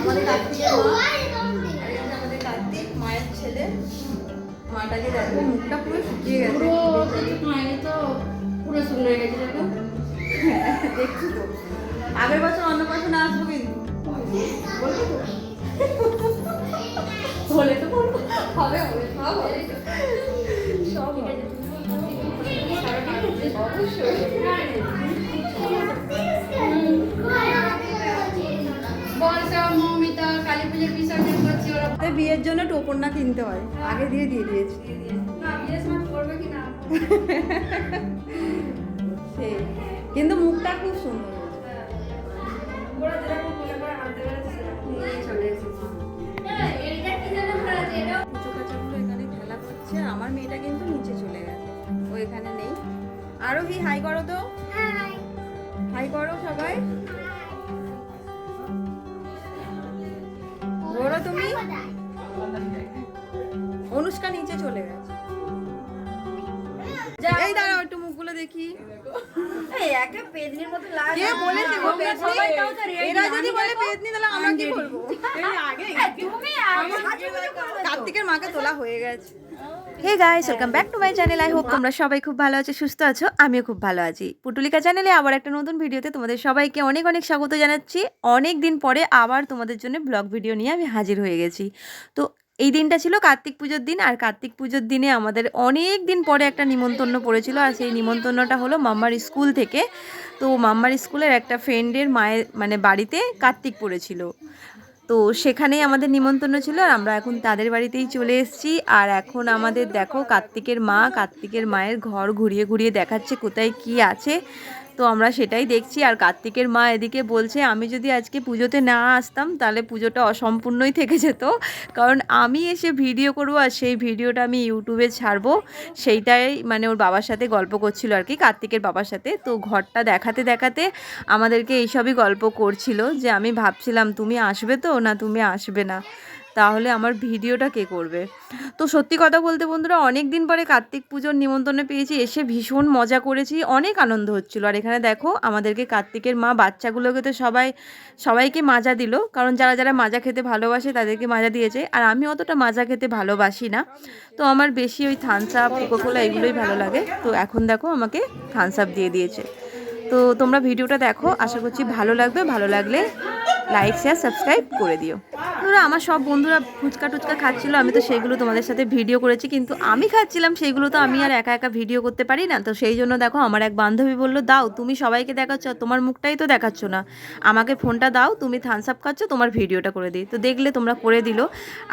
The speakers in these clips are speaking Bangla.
আমাদের কার্তিকের মা আমাদের কার্তিক মায়ের ছেলে মাটাকে দেখো মুখটা পুরো শুকিয়ে গেছে পুরো তো পুরো শুকনো হয়ে গেছে হ্যাঁ, দেখছি তো আগের বছর অন্নপ্রাশনে আসব কিন্তু বলবি। তো? বলে তো হবে হবে। সব হবে সব অবশ্যই বিয়ের জন্য টোপর না কিনতে হয়। আগে দিয়ে দিয়ে দিয়েছি। কি সেই। কিন্তু মুখটা খুব সুন্দর খেলা করছে আমার মেয়েটা কিন্তু নিচে চলে গেছে। ও এখানে নেই। আরোহী হাই করো তো। হাই। করো সবাই। বলো তুমি? অনুষ্কা নিচে চলে গেছে। এই দাঁড়াও একটু মুখগুলো দেখি। কে বলেছে গো পেতনি? এরা যদি বলে পেতনি তাহলে আমরা কি বলব কার্তিকের মাকে তোলা হয়ে গেছে। Hey guys welcome back to my channel I hope তোমরা সবাই খুব ভালো আছো সুস্থ আছো। আমিও খুব ভালো আছি। পুটুলিকা চ্যানেলে আবার একটা নতুন ভিডিওতে তোমাদের সবাইকে অনেক অনেক স্বাগত জানাচ্ছি। অনেক দিন পরে আবার তোমাদের জন্য ব্লগ ভিডিও নিয়ে আমি হাজির হয়ে গেছি। তো এই দিনটা ছিল কার্তিক পুজোর দিন, আর কার্তিক পুজোর দিনে আমাদের অনেক দিন পরে একটা নিমন্ত্রণ পড়েছিল, আর সেই নিমন্ত্রণটা হলো মাম্মার স্কুল থেকে। তো মাম্মার স্কুলের একটা ফ্রেন্ডের মায়ের মানে বাড়িতে কার্তিক পড়েছিল। তো সেখানেই আমাদের নিমন্ত্রণ ছিল, আর আমরা এখন তাদের বাড়িতেই চলে এসেছি। আর এখন আমাদের দেখো কার্তিকের মা, কার্তিকের মায়ের ঘর ঘুরিয়ে ঘুরিয়ে দেখাচ্ছে কোথায় কি আছে। তো আমরা সেটাই দেখছি। আর কার্তিকের মা এদিকে বলছে, আমি যদি আজকে পুজোতে না আসতাম, তাহলে পুজোটা অসম্পূর্ণই থেকে যেত। কারণ আমি এসে ভিডিও করব আর সেই ভিডিওটা আমি ইউটিউবে ছাড়বো। সেইটাই মানে ওর বাবার সাথে গল্প করছিল আর কি, কার্তিকের বাবার সাথে। তো ঘরটা দেখাতে দেখাতে আমাদেরকে এইসবই গল্প করছিল যে, আমি ভাবছিলাম তুমি আসবে তো, না তুমি আসবে না? তাহলে আমার ভিডিওটা কে করবে? তো সত্যি কথা বলতে বন্ধুরা অনেক দিন পরে কার্তিক পুজোর নিমন্ত্রণে পেয়েছি, এসে ভীষণ মজা করেছি, অনেক আনন্দ হচ্ছিল। আর এখানে দেখো, আমাদেরকে কার্তিকের মা, বাচ্চাগুলোকে তো সবাই, সবাইকে মাজা দিল। কারণ যারা যারা মাজা খেতে ভালোবাসে, তাদেরকে মাজা দিয়েছে। আর আমি অতটা মাজা খেতে ভালোবাসি না। তো আমার বেশি ওই থানস আপ, কোকোকোলা এগুলোই ভালো লাগে। তো এখন দেখো, আমাকে থানস আপ দিয়ে দিয়েছে। তো তোমরা ভিডিওটা দেখো, আশা করছি ভালো লাগবে। ভালো লাগলে লাইক, শেয়ার, সাবস্ক্রাইব করে দিও। ধরো আমার সব বন্ধুরা ফুচকা টুচকা খাচ্ছিলো, আমি তো সেইগুলো তোমাদের সাথে ভিডিও করেছি, কিন্তু আমি খাচ্ছিলাম, সেইগুলো তো আমি আর একা একা ভিডিও করতে পারি না। তো সেই জন্য দেখো, আমার এক বান্ধবী বলল, দাও, তুমি সবাইকে দেখাচ্ছ, তোমার মুখটাই তো দেখাচ্ছ না। আমাকে ফোনটা দাও, তুমি থামস আপ খাচ্ছ, তোমার ভিডিওটা করে দিই। তো দেখলে তোমরা করে দিল।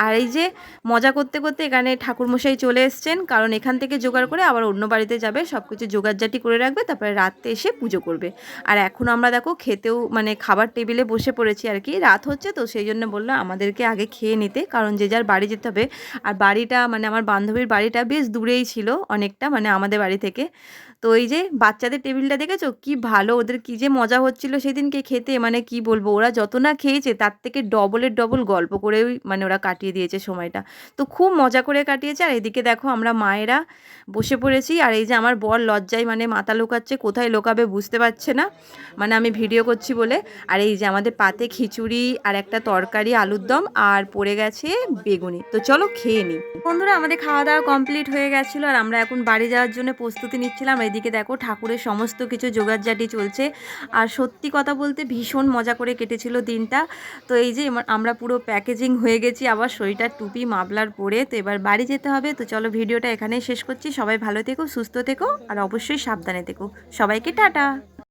আর এই যে মজা করতে করতে এখানে ঠাকুরমশাই চলে এসছেন, কারণ এখান থেকে জোগাড় করে আবার অন্য বাড়িতে যাবে সব কিছু জোগাড়জাটি করে রাখবে, তারপরে রাত্রে এসে পুজো করবে। আর এখন আমরা দেখো, খেতেও মানে খাবার টেবিলে বসে পড়েছি আর কি, রাত হচ্ছে, তো সেই জন্য বলল আমাদেরকে আগে খেয়ে নিতে, কারণ যে যার বাড়ি যেতে হবে। আর বাড়িটা মানে আমার বান্ধবীর বাড়িটা বেশ দূরেই ছিল অনেকটা মানে আমাদের বাড়ি থেকে। তো এই যে বাচ্চাদের টেবিলটা দেখেছ? কি ভালো ওদের, কি যে মজা হচ্ছিল সেদিনকে খেতে মানে কি বলব, ওরা যত না খেয়েছে তার থেকে ডবলের ডবল গল্প করেই মানে ওরা কাটিয়ে দিয়েছে সময়টা। তো খুব মজা করে কাটিয়েছে, আর এদিকে দেখো আমরা মায়েরা বসে পড়েছি, আর এই যে আমার বর লজ্জায় মানে মাথা লোকাচ্ছে, কোথায় লোকাবে বুঝতে পারছে না। মানে আমি ভিডিও করছি বলে, আর এই যে আমাদের পাতে খিচুড়ি আর একটা তরকারি, আলুর দম আর পড়ে গেছে বেগুনি। তো চলো খেয়ে নিই বন্ধুরা, আমাদের খাওয়া দাওয়া কমপ্লিট হয়ে গেছিল আর আমরা এখন বাড়ি যাওয়ার জন্য প্রস্তুতি নিচ্ছিলাম। এদিকে দেখো, ঠাকুরের সমস্ত কিছু জোগাড়জাটি চলছে। আর সত্যি কথা বলতে ভীষণ মজা করে কেটেছিল দিনটা। তো এই যে আমরা পুরো প্যাকেজিং হয়ে গেছি, আবার শরীরটার টুপি মাবলার পরে তো এবার বাড়ি যেতে হবে। তো চলো ভিডিওটা এখানেই শেষ করছি। সবাই ভালো থেকো, সুস্থ থেকো আর অবশ্যই সাবধানে থেকো। সবাইকে টাটা!